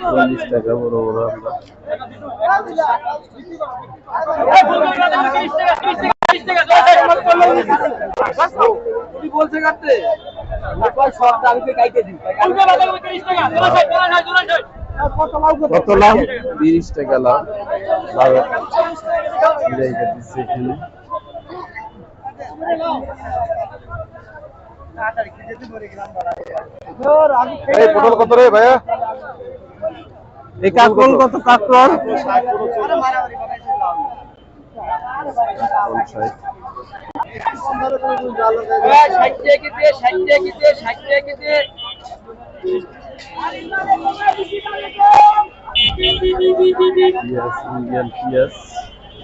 চল্লিশ টাকা বড় বড় কত লাভ? তিরিশ টাকা লাভ। দিচ্ছে এখানে। এই পটল কত রে ভাইয়া? এই কাকরোল কত কাকরোল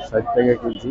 ষাট টাকা কেজি।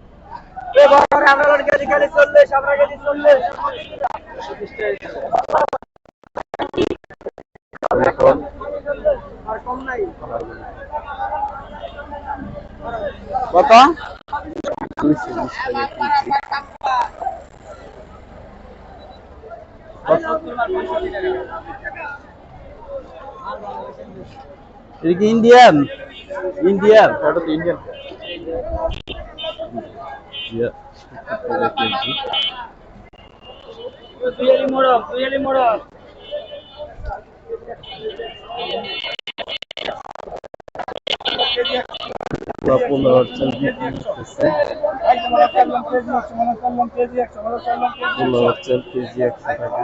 আন্দোলন কম নাই। কত? ইন্ডিয়ান ইন্ডিয়ান তো ইন্ডিয়ান টাকা কেজি দুয়ালি মোড়ক দুয়ালি মোড়ক কেজি একশো টাকা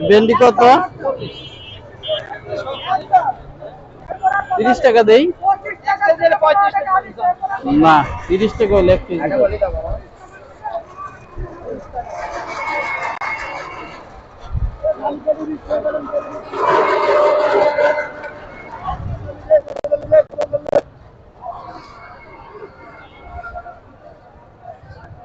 ভেন্ডি কত? তিরিশ টাকা দেই। না তিরিশ টাকা হলে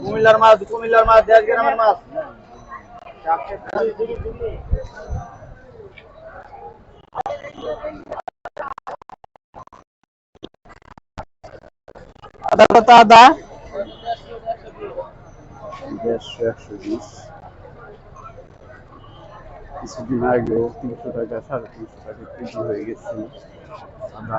কুমিল্লার মাছ কুমিল্লার মাছ দেশ গ্রামের মাছ। আদা কত আদা? দেড়শো, একশো বিশ। কিছুদিন আগেও তিনশো টাকা, সাড়ে তিনশো টাকা কেজি হয়ে গেছিল আদা।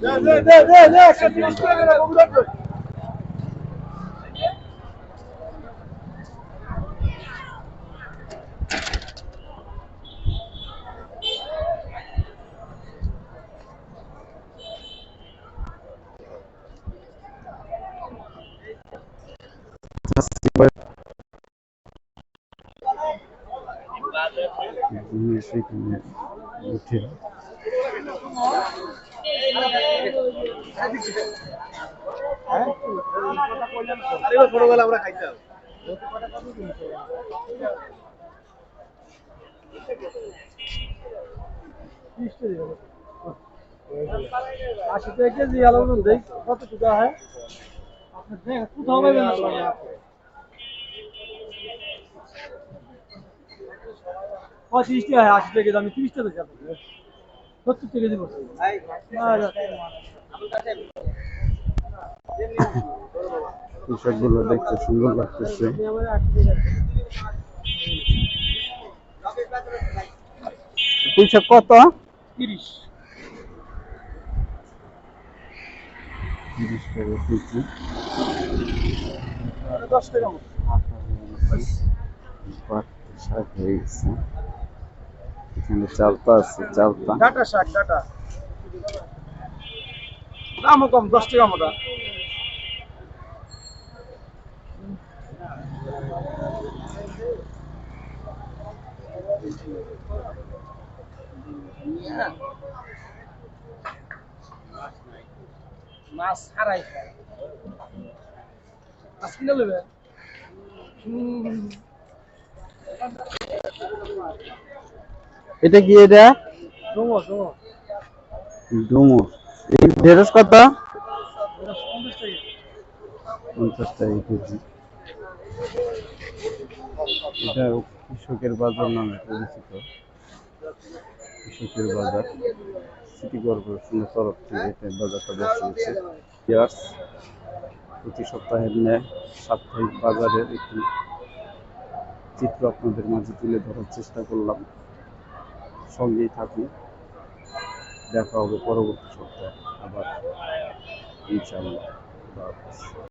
কেজি জিনিস এখানে উঠে আরে এবার ছোটবেলা আমরা খাইতাম আশি টাকা কেজি আলু দেই কত টাকা হয়? আপনি দেখ কোথাও পাবেন না। পঁয়ত্রিশ টাকা হয় আশি টাকা কেজি আমি তিরিশ টাকা যাব সত্তর টাকা দিব। কৃষকগুলো দেখতে সুন্দর লাগতেছে। কৃষক কত? তিরিশ। তিরিশ টাকা কেজি। দশ টাকা। হয়ে গেছে। এখানে চালতা আছে, চালতা। ডাটা শাক, ডাটা। দামও কম, দশ টাকা মতো মাছ হারাই মাছ কিনে নেবে এটা কি এটা? ডুমুর এই ঢেঁড়স কত? পঞ্চাশ টাকা। কেজি। এটা কৃষকের বাজার নামে পরিচিত। কৃষকের বাজার। সিটি কর্পোরেশনের তরফ থেকে এটা বাজারটা বসিয়েছে পেঁয়াজ প্রতি সপ্তাহের ন্যায় সাপ্তাহিক বাজারের একটি চিত্র আপনাদের মাঝে তুলে ধরার চেষ্টা করলাম। সঙ্গেই থাকুন দেখা হবে পরবর্তী সপ্তাহে আবার ইনশাআল্লাহ।